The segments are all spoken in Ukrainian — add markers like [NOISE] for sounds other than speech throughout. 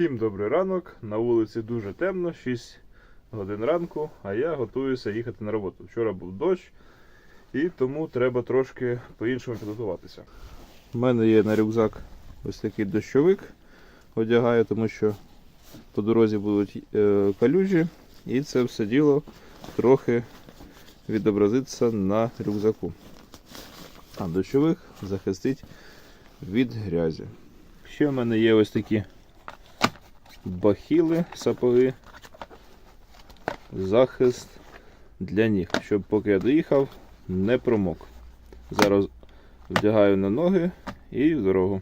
Всім добрий ранок. На вулиці дуже темно, 6 годин ранку, а я готуюся їхати на роботу. Вчора був дощ, і тому треба трошки по-іншому підготуватися. У мене є на рюкзак ось такий дощовик. Одягаю, тому що по дорозі будуть е, калюжі, і це все діло трохи відобразиться на рюкзаку. А дощовик захистить від грязі. Ще в мене є ось такі бахіли, сапоги, захист для ніг, щоб поки я доїхав, не промок. Зараз вдягаю на ноги і в дорогу.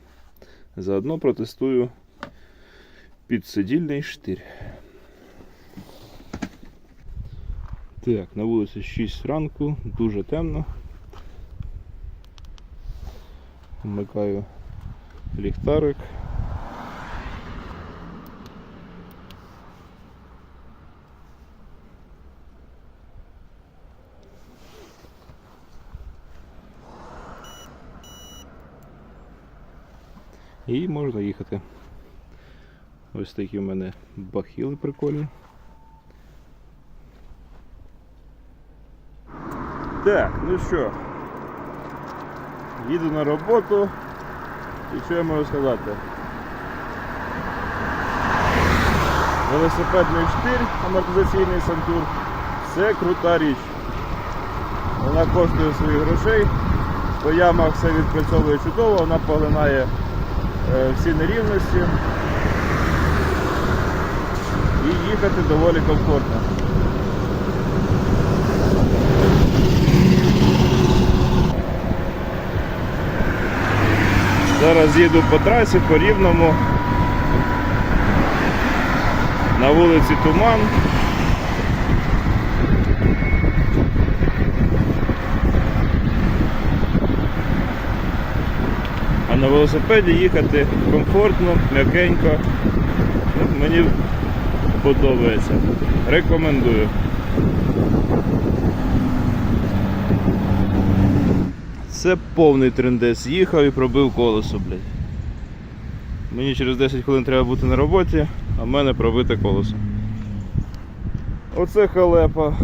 Заодно протестую підсидільний штир. Так, на вулиці 6 ранку, дуже темно. Вмикаю ліхтарик. І можна їхати. Ось такі в мене бахіли прикольні. Так, ну що, їду на роботу. І що я можу сказати? Велосипедний штир, амортизаційний сантур. Це крута річ. Вона коштує своїх грошей. По ямах все відпрацьовує чудово, вона поглинає всі нерівності. І їхати доволі комфортно. Зараз їду по трасі, по рівному. На вулиці Туман. На велосипеді їхати комфортно, м'якенько. Ну, Мені подобається. Рекомендую. Це повний трендець. Їхав і пробив колесо, блядь. Мені через 10 хвилин треба бути на роботі, а в мене пробите колесо. Оце халепа.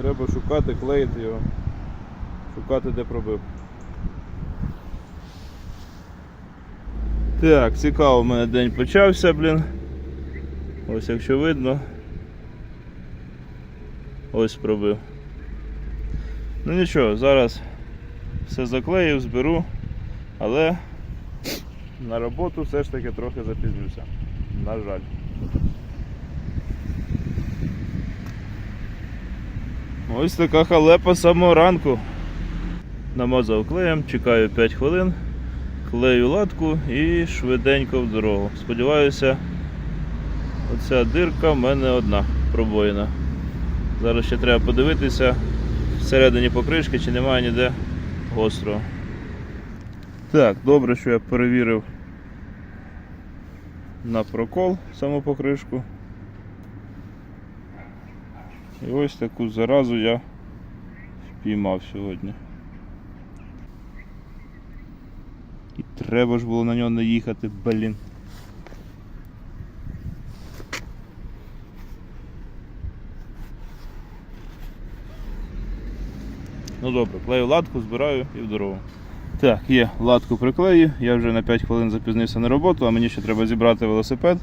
Треба шукати, клеїти його. Шукати де пробив. Так, цікаво, у мене день почався, блін. Ось якщо видно. Ось пробив. Ну нічого, зараз все заклеїв, зберу, але на роботу все ж таки трохи запізнюся. На жаль. Ось така халепа з самого ранку. Намазав клеєм, чекаю 5 хвилин, клею латку і швиденько в дорогу. Сподіваюся, оця дирка в мене одна пробоїна. Зараз ще треба подивитися всередині покришки, чи немає ніде гострого. Так, добре, що я перевірив на прокол саму покришку. І ось таку заразу я впіймав сьогодні. І треба ж було на нього не їхати, блін. Ну добре, клею латку, збираю і в дорогу. Так, є, латку приклею, я вже на 5 хвилин запізнився на роботу, а мені ще треба зібрати велосипед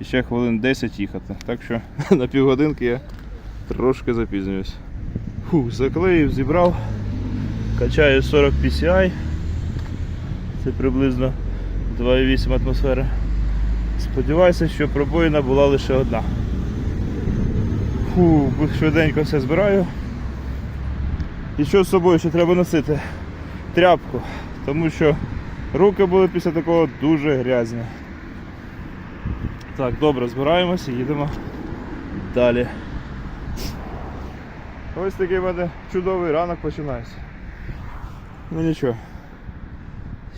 і ще хвилин 10 їхати. Так що [LAUGHS] на півгодинки я трошки запізнююсь. Фух, заклеїв, зібрав, качаю 40 PCI. Це приблизно 2,8 атмосфери. Сподіваюся, що пробоїна була лише одна. Фу, швиденько все збираю. І що з собою ще треба носити? Тряпку, тому що руки були після такого дуже грязні. Так, добре, збираємося їдемо далі. Ось такий в мене чудовий ранок починається. Ну нічого,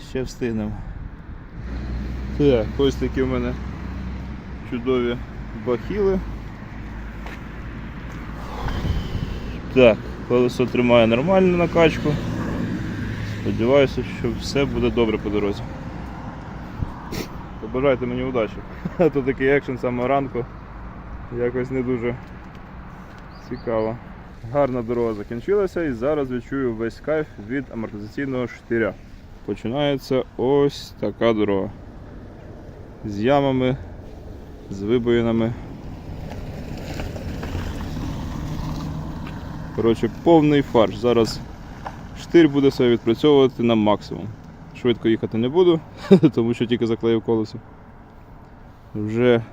ще встигнемо. Так, ось такі в мене чудові бахіли. Так, колесо тримає нормальну накачку. Сподіваюся, що все буде добре по дорозі. Побажайте мені удачі. [LAUGHS] То такий екшен самого ранку. Якось не дуже цікаво. Гарна дорога закінчилася і зараз відчую весь кайф від амортизаційного штиря. Починається ось така дорога. З ямами, з вибоїнами. Коротше, повний фарш. Зараз штир буде себе відпрацьовувати на максимум. Швидко їхати не буду, [LAUGHS] тому що тільки заклеїв колесо. Вже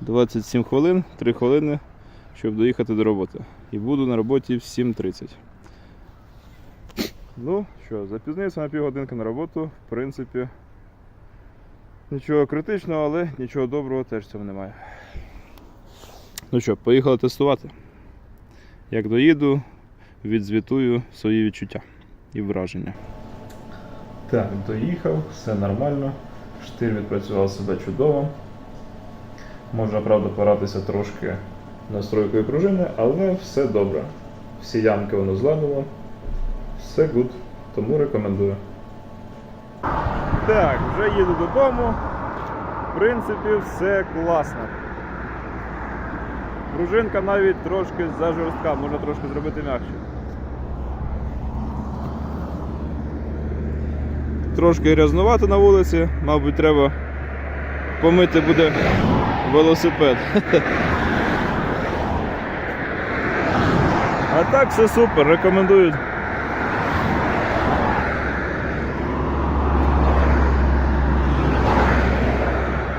27 хвилин, 3 хвилини, щоб доїхати до роботи. І буду на роботі в 7.30. Ну що, запізнився на півгодинки на роботу. В принципі, нічого критичного, але нічого доброго теж в цьому немає. Ну що, поїхали тестувати. Як доїду, відзвітую свої відчуття і враження. Так, доїхав, все нормально. Штир відпрацював себе чудово. Можна, правда, поратися трошки настройкою пружини, але все добре. Всі ямки воно зладило. Все гуд. Тому рекомендую. Так, вже їду додому. В принципі, все класно. Пружинка навіть трошки зажорстка, можна трошки зробити м'якше. Трошки грязнувато на вулиці, мабуть, треба помити буде велосипед. [LAUGHS] А так все супер, рекомендую.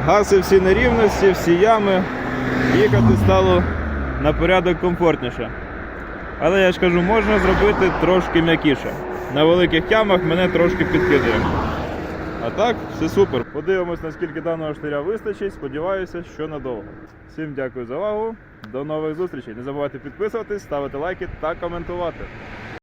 Гаси всі нерівності, всі ями. Їхати стало на порядок комфортніше. Але я ж кажу, можна зробити трошки м'якіше. На великих ямах мене трошки підкидує. А так, все супер. Подивимось, наскільки даного штиря вистачить. Сподіваюся, що надовго. Всім дякую за увагу. До нових зустрічей. Не забувайте підписуватись, ставити лайки та коментувати.